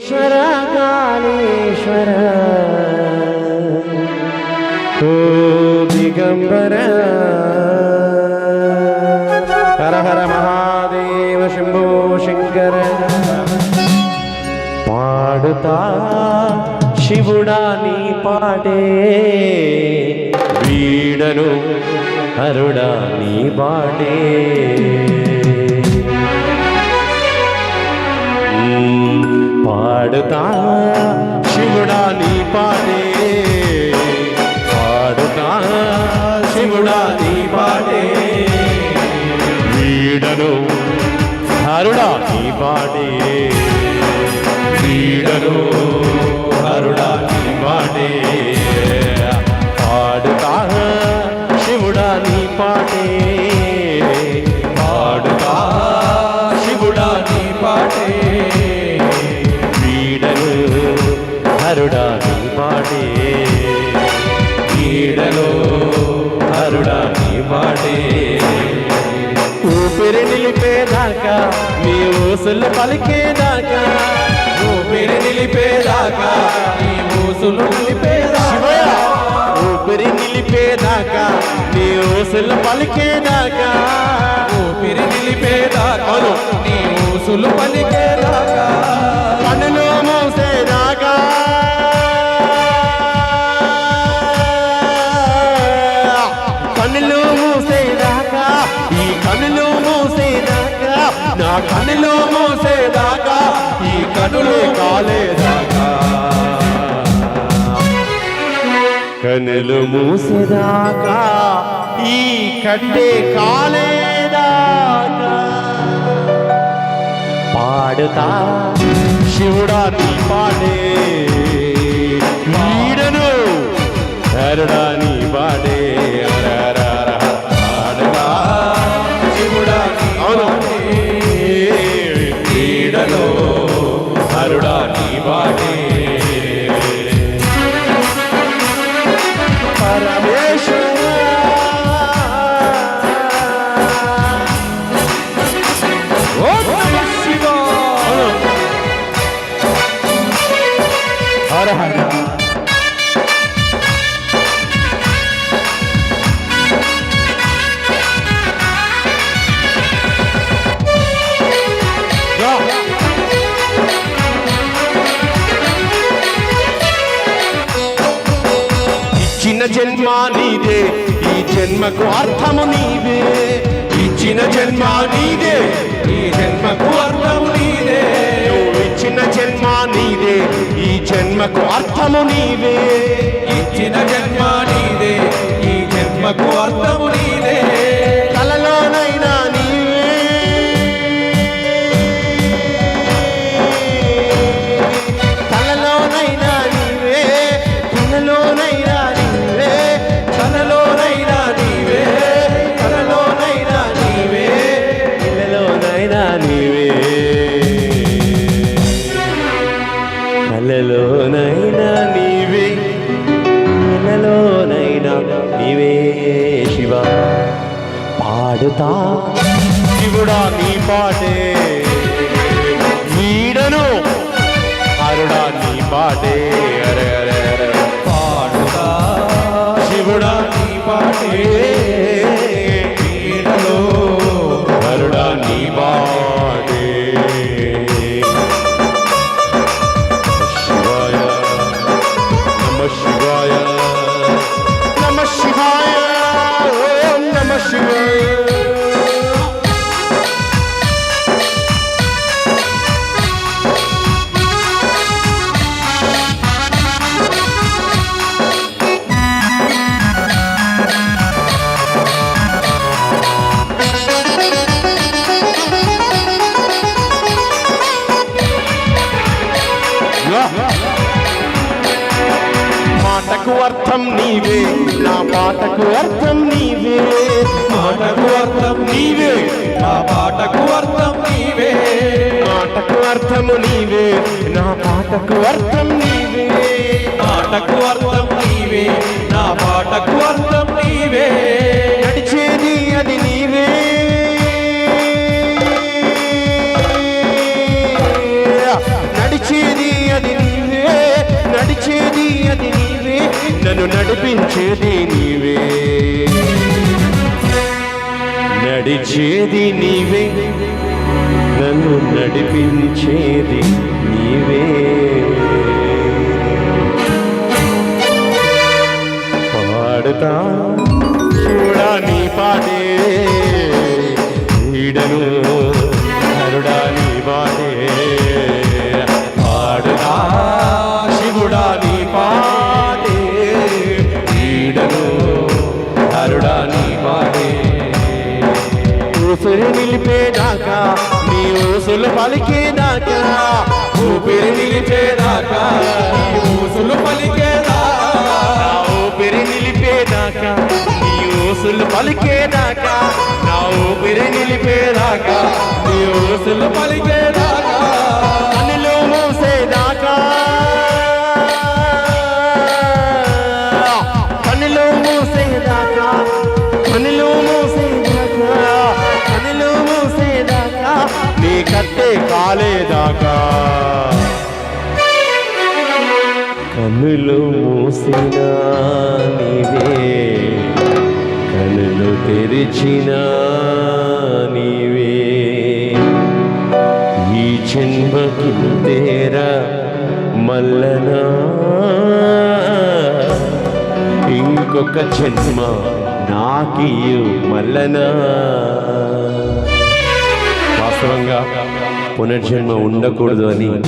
ഈശ്വര കാളീശ്വര ഓ ദിഗംബര. ഹര ഹര മഹാദേവ ശംഭോ ശങ്കര. പാടുതാ ശിവുടാ നീ പാടേ. വീടനു അരുടാ നീ പാടേ. అరుడా నీ పాటే వీడను అరుడా నీ పాటే పాడుతా శివుడా నీ పాటే. పాడుతా శివుడా నీ పాటే. వీడను అరుడా నీ పాటే ఊసులు పలికేదాకా ఊపిరి నిలిపేదాకా నీ ఊసులు నిలిపేదాకా ఊపిరి నిలిపేదాకా నీ ఊసులు పలికేదాకా ఊపిరి నిలిపేదాకా నీ ఊసులు పలికేదా నా కనులు మూసేదాకా ఈ కనులే కాలేదాకా కనులు మూసేదాకా ఈ కట్టే కాలేదాకా పాడుతా శివుడా నీ పాడే వీడను హర హర ఇచ్చిన జన్మ నీదే ఈ జన్మకు అర్థము నీవే. ఇచ్చిన జన్మ నీదే ఈ జన్మకు జన్మకు అర్థము నీవే. ఇచ్చిన జన్మ నీదే ఈ జన్మకు అర్థము నీదే. పాడుతా శివుడా నీ పాటే. వీడను హరుడా నీ పాటే. అరే అరే పాడుతా. శివుడా నీవే నా పాటకు అర్థం నీవే. మాట నడిపించేది నీవే. నడిచేది నీవే. నన్ను నడిపించేది నీవే. ఊసులు పలికేదాకా ఊపిరి నిలిపేదాకా ఊసులు పలికేదాకా ఊపిరి నిలిపేదాకా నీ ఊసులు పలికేదాకా నా ఊపిరి నిలిపేదాకా నీ ఊసులు పలికేదాకా. మూసిన నీవే. తెరిచిన నీవే. ఈ జన్మకి తేరా మల్లనా. ఇంకొక జన్మ నాకియు మల్లనా. వాస్తవంగా పునర్జన్మ ఉండకూడదు అని